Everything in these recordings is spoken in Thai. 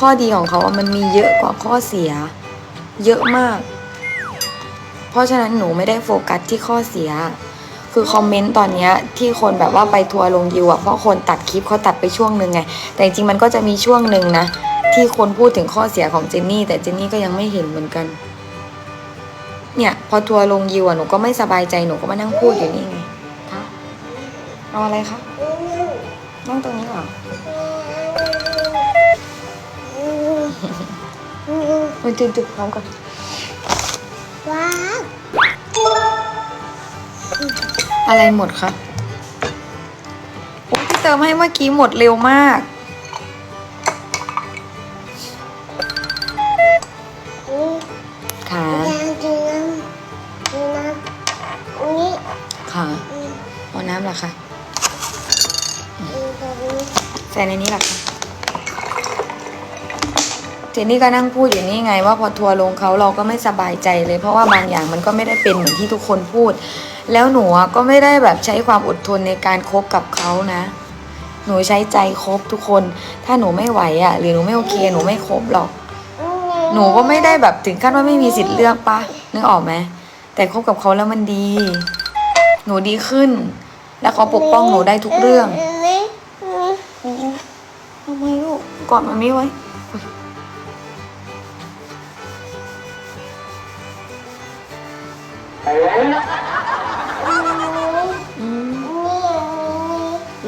ข้อดีของเขาอะมันมีเยอะกว่าข้อเสีย เยอะมาก เพราะฉะนั้นหนูไม่ได้โฟกัสที่ข้อเสีย คือคอมเมนต์ตอนนี้ที่คนแบบว่าไปทัวร์ลงยิวอะเพราะคนตัดคลิปเขาตัดไปช่วงหนึ่งไง แต่จริงๆมันก็จะมีช่วงหนึ่งนะ ที่คนพูดถึงข้อเสียของเจนนี่ แต่เจนนี่ก็ยังไม่เห็นเหมือนกัน เนี่ย พอทัวร์ลงยิวอะหนูก็ไม่สบายใจหนูก็มานั่งพูดอยู่นี่ไงคะเอาอะไรคะนั่งตรงนี้เหรอ มันจุดจุดพร้อมกันว้าวอะไรหมดคะโอ้ยที่เติมให้เมื่อกี้หมดเร็วมากนี่ค่ะยางจีน้ำจีน้ำนี่ค่ะอืมเอาน้ำเหรอคะอืมตรงนี้ใส่ในนี้เหรอคะ เจนนี่ก็นั่งพูดอยู่นี่ไง ว่าพอทัวร์ลงเขาเราก็ไม่สบายใจเลย เพราะว่าบางอย่างมันก็ไม่ได้เป็นเหมือนที่ทุกคนพูด แล้วหนูอะก็ไม่ได้แบบใช้ความอดทนในการคบกับเขานะ หนูใช้ใจคบทุกคน ถ้าหนูไม่ไหวอะหรือหนูไม่โอเค หนูไม่คบหรอก หนูก็ไม่ได้แบบถึงขั้นว่าไม่มีสิทธิ์เลือกปะนึกออกไหมแต่คบกับเขาแล้วมันดี หนูดีขึ้น แล้วเขาปกป้องหนูได้ทุกเรื่องนี่นี่ทำไมลูกกอดมันไม่ไว้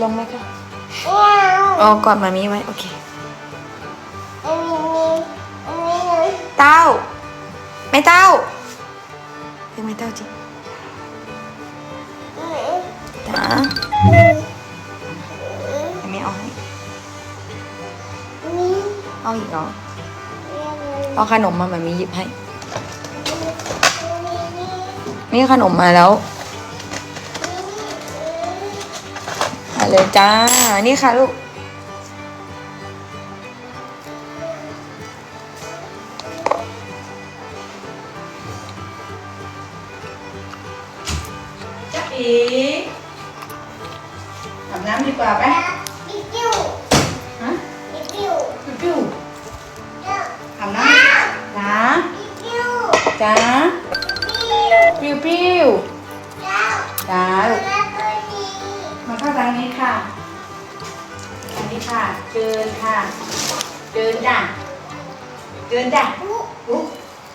ลงไหมคะอ๋อกอดมามีไว้โอเค เต้า ไม่เต้าเรียกไม่เต้าจริงจ๋าไม่เอาให้เอาอีกเหรอเอาขนมมาแบบมีหยิบให้ นี่ขนมมาแล้ว เลยจ้า นี่ค่ะลูก จ๊ะอีอาบน้ำดีกว่าไหมฮะปิ้วปิ้วอาบน้ำจ้าจ้า นี้ค่ะ อันนี้ค่ะ เกินค่ะ เกินจ้ะ เกินจ้ะอุ๊อุ๊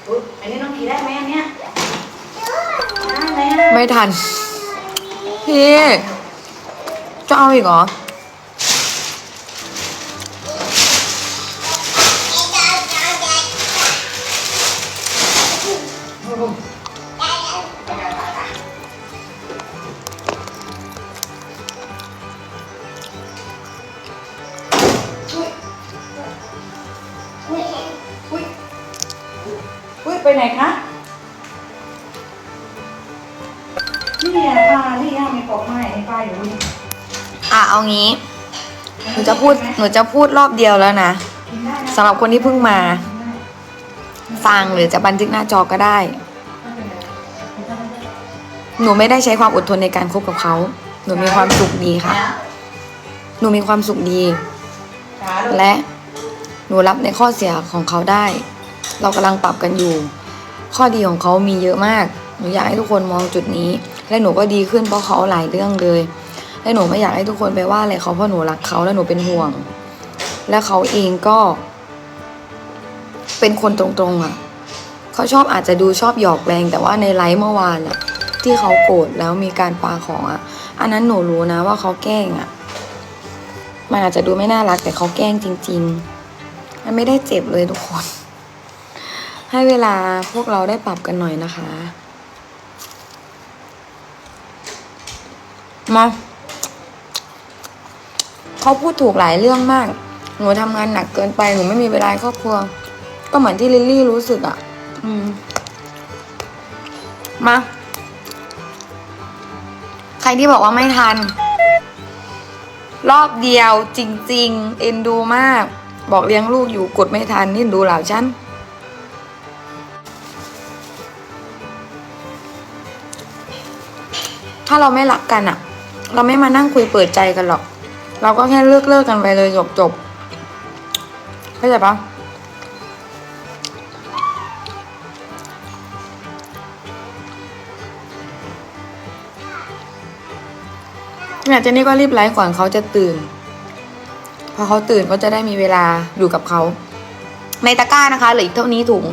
อุ๊อันนี้น้องขีได้ไหมอันเนี้ยได้ไหมอะไม่ทัน พี่ จะเอาอีกเหรอ ไปไหนคะนี่ไงป้าที่ย่ามีปอกไม้ไอ้ป้าอยู่นี่อะเอางี้ หนูจะพูด หนูจะพูดรอบเดียวแล้วนะกินได้นะสำหรับคนที่เพิ่งมา ฟังหรือจะบันทึกหน้าจอก็ได้ หนูไม่ได้ใช้ความอดทนในการคบกับเขา หนูมีความสุขดีค่ะ หนูมีความสุขดีจ้าลูกและหนูรับในข้อเสียของเขาได้ เรากำลังปรับกันอยู่ ข้อดีของเขามีเยอะมากหนูอยากให้ทุกคนมองจุดนี้ และหนูก็ดีขึ้นเพราะเขาหลายเรื่องเลย และหนูไม่อยากให้ทุกคนไปว่าอะไรเขาเพราะหนูรักเขาและหนูเป็นห่วง และเขาเองก็ เป็นคนตรงๆอะเขาชอบอาจจะดูชอบหยอกแรงแต่ว่าในไลฟ์เมื่อวานอะ ที่เขาโกรธแล้วมีการปาของอะ อันนั้นหนูรู้นะว่าเขาแกล้งอะมันอาจจะดูไม่น่ารักแต่เขาแกล้งจริง ๆ มันไม่ได้เจ็บเลยทุกคน ให้เวลาพวกเราได้ปรับกันหน่อยนะคะมาเขาพูดถูกหลายเรื่องมาก หนูทำงานหนักเกินไป หนูไม่มีเวลาครอบครัว ก็เหมือนที่ลิลลี่รู้สึกอะ่ะ อืม มา ใครที่บอกว่าไม่ทัน รอบเดียวจริง ๆ เอ็นดูมาก บอกเลี้ยงลูกอยู่กดไม่ทันนี่ดูเหล่าฉัน ถ้าเราไม่รักกันอะเราไม่มานั่งคุยเปิดใจกันหรอก เราก็แค่เลิกเลิกกันไปเลยจบจบเข้าใจปะเนี่ยเจนนี่ก็รีบไลฟ์ก่อนเขาจะตื่น พอเขาตื่นก็จะได้มีเวลาอยู่กับเขา ในตะกร้านะคะเหลืออีกเท่านี้ถุง